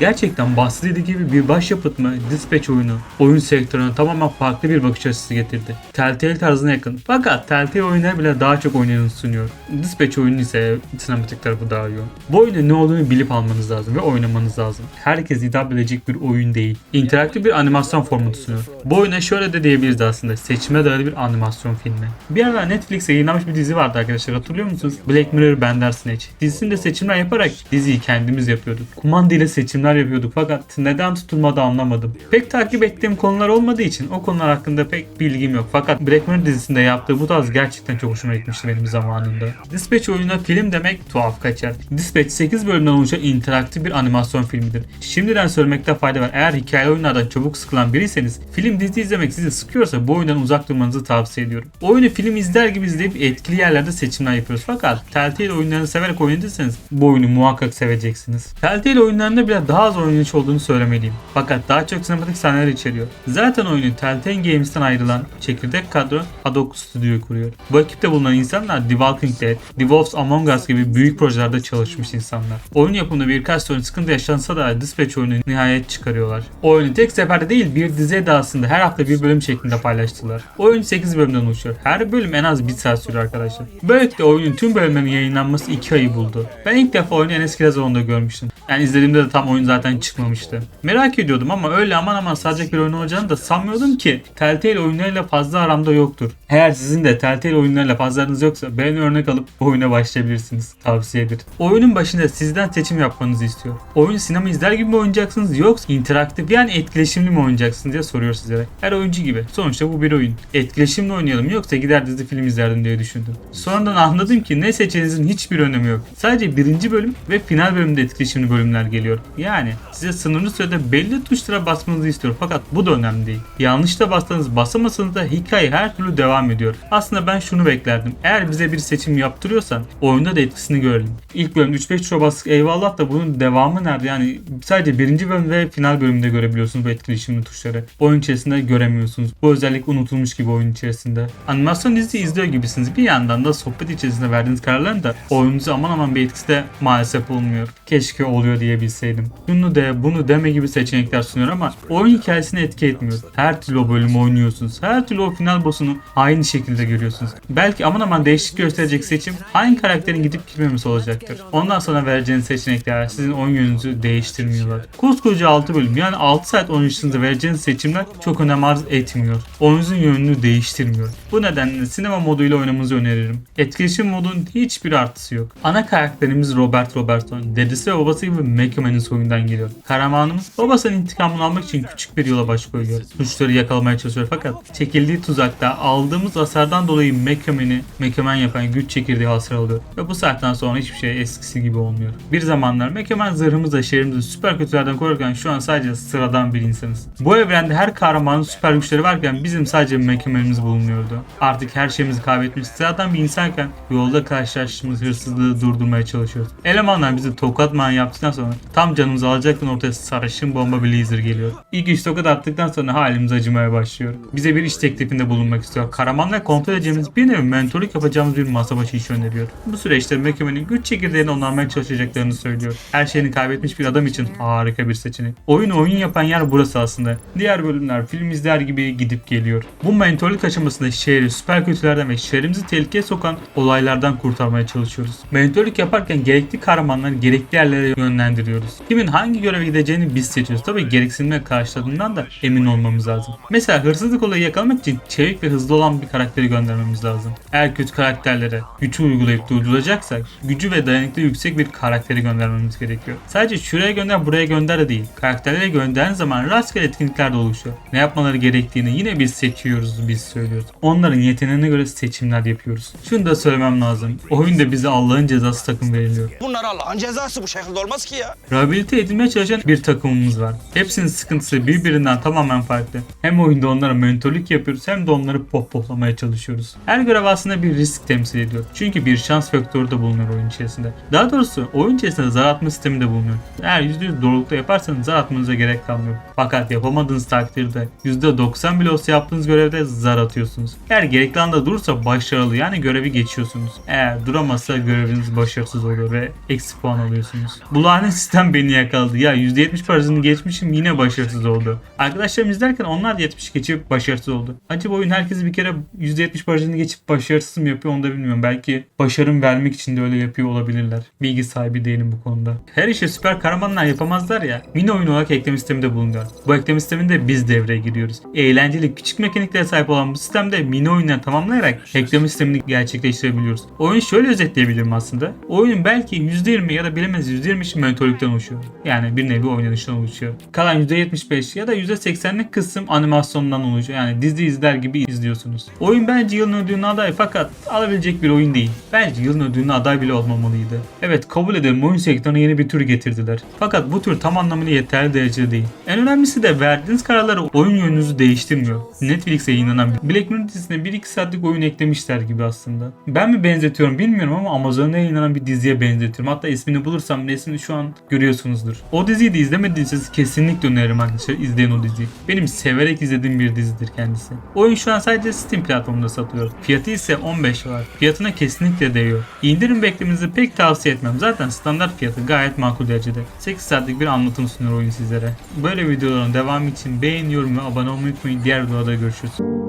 Gerçekten bahsedildiği gibi bir başyapıt mı Dispatch oyunu oyun sektörüne tamamen farklı bir bakış açısı getirdi. Telltale tarzına yakın. Fakat Telltale oyunları bile daha çok oynanın sunuyor. Dispatch oyunu ise sinematik tarafı daha yoğun. Bu oyunun ne olduğunu bilip almanız lazım ve oynamanız lazım. Herkes hitap edecek bir oyun değil. İnteraktif bir animasyon formatı sunuyor. Bu oyuna şöyle de diyebiliriz aslında. Seçime dayalı bir animasyon filmi. Bir ara Netflix'e yayınlanmış bir dizi vardı arkadaşlar hatırlıyor musunuz? Black Mirror Bandersnatch. Dizisinde seçimler yaparak diziyi kendimiz yapıyorduk. Kumanda ile seçimler yapıyorduk fakat neden tutulmadı anlamadım. Pek takip ettiğim konular olmadığı için o konular hakkında pek bilgim yok. Fakat Black Mirror dizisinde yaptığı bu tarz gerçekten çok hoşuma gitmişti benim zamanında. Dispatch oyununa film demek tuhaf kaçar. Dispatch 8 bölümden oluşan interaktif bir animasyon filmidir. Şimdiden söylemekte fayda var. Eğer hikaye oyunlardan çabuk sıkılan biriyseniz film dizi izlemek sizi sıkıyorsa bu oyundan uzak durmanızı tavsiye ediyorum. Oyunu film izler gibi izleyip etkili yerlerde seçimler yapıyoruz. Fakat Telltale oyunlarını severek oynadıysanız bu oyunu muhakkak seveceksiniz. Telltale oyunlarında bile daha az oynanış olduğunu söylemeliyim. Fakat daha çok sinematik sahneler içeriyor. Zaten oyunu Telltale Games'ten ayrılan çekirdek kadro Haddock Studio kuruyor. Bu ekipte bulunan insanlar The Walking Dead, The Wolves Among Us gibi büyük projelerde çalışmış insanlar. Oyun yapımında birkaç sorun sıkıntı yaşansa da Dispatch oyunu nihayet çıkarıyorlar. Oyunu tek seferde değil bir dizi edasında her hafta bir bölüm şeklinde paylaştılar. Oyun 8 bölümden oluşuyor. Her bölüm en az 1 saat sürüyor arkadaşlar. Böylelikle oyunun tüm bölümlerinin yayınlanması 2 ayı buldu. Ben ilk defa oyunu Enes Kirazoğlu'nda görmüştüm. Yani izlediğimde de tam oyun zaten çıkmamıştı. Merak ediyordum ama öyle aman aman sadece bir oyun olacağını da sanmıyordum ki Telltale oyunlarıyla fazla aramda yoktur. Eğer sizin de Telltale oyunlarıyla fazla aranız yoksa beni örnek alıp bu oyuna başlayabilirsiniz. Tavsiyedir. Oyunun başında sizden seçim yapmanızı istiyor. Oyunu sinema izler gibi mi oynayacaksınız yoksa interaktif yani etkileşimli mi oynayacaksınız diye soruyor sizlere. Her oyuncu gibi. Sonuçta bu bir oyun. Etkileşimli oynayalım yoksa gider dizi film izlerdim diye düşündüm. Sonradan anladım ki ne seçeceğinizin hiçbir önemi yok. Sadece birinci bölüm ve final bölümde etkileşimli bölümler geliyor. Yani size sınırlı sürede belli tuşlara basmanızı istiyor fakat bu da önemli değil. Yanlış da bassanız basamasanız da hikaye her türlü devam ediyor. Aslında ben şunu beklerdim. Eğer bize bir seçim yaptırıyorsan oyunda da etkisini görelim. İlk bölüm 3-5 tuşa bastık eyvallah da bunun devamı nerede? Yani sadece birinci bölüm ve final bölümde görebiliyorsunuz bu etkileşimli tuşları. Oyun içerisinde göremiyorsunuz. Bu özellik unutulmuş gibi oyun içerisinde. Animasyon dizi izliyor gibisiniz. Bir yandan da sohbet içerisinde verdiğiniz kararların da oyununuza aman aman bir etkisi de maalesef olmuyor. Keşke oluyor diyebilseydim. Şunu de bunu deme gibi seçenekler sunuyor ama oyun hikayesine etki etmiyor. Her türlü o bölümü oynuyorsunuz. Her türlü o final boss'unu aynı şekilde görüyorsunuz. Belki aman aman değişik gösterecek seçim hangi karakterin gidip gitmemesi olacaktır. Ondan sonra vereceğiniz seçenekler sizin oyun yönünüzü değiştirmiyorlar. Koskoca 6 bölüm yani 6 saat oynayışınızda vereceğiniz seçimler çok önem arz etmiyor. Oyununuzun yönünü değiştirmiyor. Bu nedenle sinema moduyla oynamanızı öneririm. Etkileşim modunun hiçbir artısı yok. Ana karakterimiz Robert Robertson. Dedesi ve babası gibi McMahon'in soyundan geliyor. Kahramanımız babasının intikamını almak için küçük bir yola baş koyuyor. Suçları yakalamaya çalışıyor fakat çekildiği tuzakta aldığımız hasardan dolayı McMahon'i McMahon yapan güç çekirdeği hasar alıyor. Ve bu saatten sonra hiçbir şey eskisi gibi olmuyor. Bir zamanlar McMahon zırhımızla şehrimizi süper kötülerden korurken şu an sadece sıradan bir insanız. Bu evrende her kahramanın süper güçleri varken bizim sadece McMahon'imiz bulunuyordu. Artık her şeyimizi kaybetmiş sıradan bir insanken yolda karşılaştığımız hırsızlığı durdurmaya çalışıyoruz. Elemanlar bizi tokat yaptıktan sonra tam canımızı alacakken ortaya sarışın bomba blazer geliyor. İlk üç tokat attıktan sonra halimiz acımaya başlıyor. Bize bir iş teklifinde bulunmak istiyor. Karamanla kontrol edeceğimiz bir nevi mentorluk yapacağımız bir masa başı iş öneriyor. Bu süreçte McKemen'in güç çekirdeğini onarmaya çalışacaklarını söylüyor. Her şeyini kaybetmiş bir adam için harika bir seçenek. Oyunu oyun yapan yer burası aslında. Diğer bölümler film izler gibi gidip geliyor. Bu mentorluk aşamasında şehri süper kötülerden ve şehrimizi tehlikeye sokan olaylardan kurtarmaya çalışıyoruz. Mentorluk yaparken gerekli kahramanları gerekli yerlere yönlendiriyoruz. Kimin hangi göreve gideceğini biz seçiyoruz. Tabi gereksinimle karşıladığından da emin olmamız lazım. Mesela hırsızlık olayı yakalamak için çevik ve hızlı olan bir karakteri göndermemiz lazım. Eğer kötü karakterlere gücü uygulayıp durduracaksak gücü ve dayanıklı yüksek bir karakteri göndermemiz gerekiyor. Sadece şuraya gönder buraya gönder de değil. Karakterlere gönderdiğin zaman rastgele etkinlikler de oluşuyor. Ne yapmaları gerektiğini yine biz seçiyoruz, biz söylüyoruz. Onların yeteneğine göre seçimler yapıyoruz. Şunu da söylemem lazım. Oyunda bize Allah'ın cezası takım veriliyor. Bunlar Allah'ın cezası bu şekilde olmaz ki ya. Rehabilite edilmeye çalışan bir takımımız var. Hepsinin sıkıntısı birbirinden tamamen farklı. Hem oyunda onlara mentorluk yapıyoruz hem de onları pohpohlamaya çalışıyoruz. Her görev aslında bir risk temsil ediyor. Çünkü bir şans faktörü de bulunuyor oyun içerisinde. Daha doğrusu oyun içerisinde zar atma sistemi de bulunuyor. Eğer %100 doğrulukta yaparsanız zar atmanıza gerek kalmıyor. Fakat yapamadığınız takdirde %90 bile olsa yaptığınız görevde zar atıyorsunuz. Eğer gerekli anda durursa başarılı yani görevi geçiyorsunuz. Eğer duramazsa göreviniz başarısız oluyor ve eksi puan alıyorsunuz. Bu lanet sistem beni yakaladı. Ya %70 parasını geçmişim yine başarısız oldu. Arkadaşlarım izlerken onlar da 70 geçip başarısız oldu. Acaba oyun herkesi bir kere %70 parasını geçip başarısız mı yapıyor onu da bilmiyorum. Belki başarım vermek için de öyle yapıyor olabilirler. Bilgi sahibi değilim bu konuda. Her işi süper kahramanlar yapamazlar ya. Mini oyun olarak eklem sisteminde bulunuyor. Bu eklem sisteminde biz devreye giriyoruz. Eğlenceli küçük mekaniklere sahip olan bu sistemde mini oyunları tamamlayarak eklem sistemini gerçekleştirebiliyoruz. Oyunu şöyle özetleyebilirim aslında. Oyunun belki %20 ya da bilemez %20 mentorluktan oluşuyor. Yani bir nevi oynanıştan oluşuyor. Kalan %75 ya da %80'lik kısım animasyondan oluşuyor. Yani dizi izler gibi izliyorsunuz. Oyun bence yılın ödülüne aday fakat alabilecek bir oyun değil. Bence yılın ödülüne aday bile olmamalıydı. Evet kabul ederim oyun sektörüne yeni bir tür getirdiler. Fakat bu tür tam anlamıyla yeterli derecede değil. En önemlisi de verdiğiniz kararları oyun yönünüzü değiştirmiyor. Netflix'e yayınlanan Black Mirror dizisine 1-2 saatlik oyun eklemişler gibi aslında. Ben mi benzetiyorum bilmiyorum ama Amazon'da yayınlanan bir diziye benzetiyorum. Hatta ismini bulursam resmini şu an görüyorsunuzdur. O diziyi de izlemediyseniz kesinlikle öneririm arkadaşlar izleyin o diziyi. Benim severek izlediğim bir dizidir kendisi. Oyun şu an sadece Steam platformunda satılıyor. Fiyatı ise 15 dolar. Fiyatına kesinlikle değiyor. İndirim beklemenizi pek tavsiye etmem. Zaten standart fiyatı gayet makul derecede. 8 saatlik bir anlatım sunuyor oyun sizlere. Böyle videoların devamı için beğen, yorum ve abone olmayı unutmayın. Diğer videoda görüşürüz.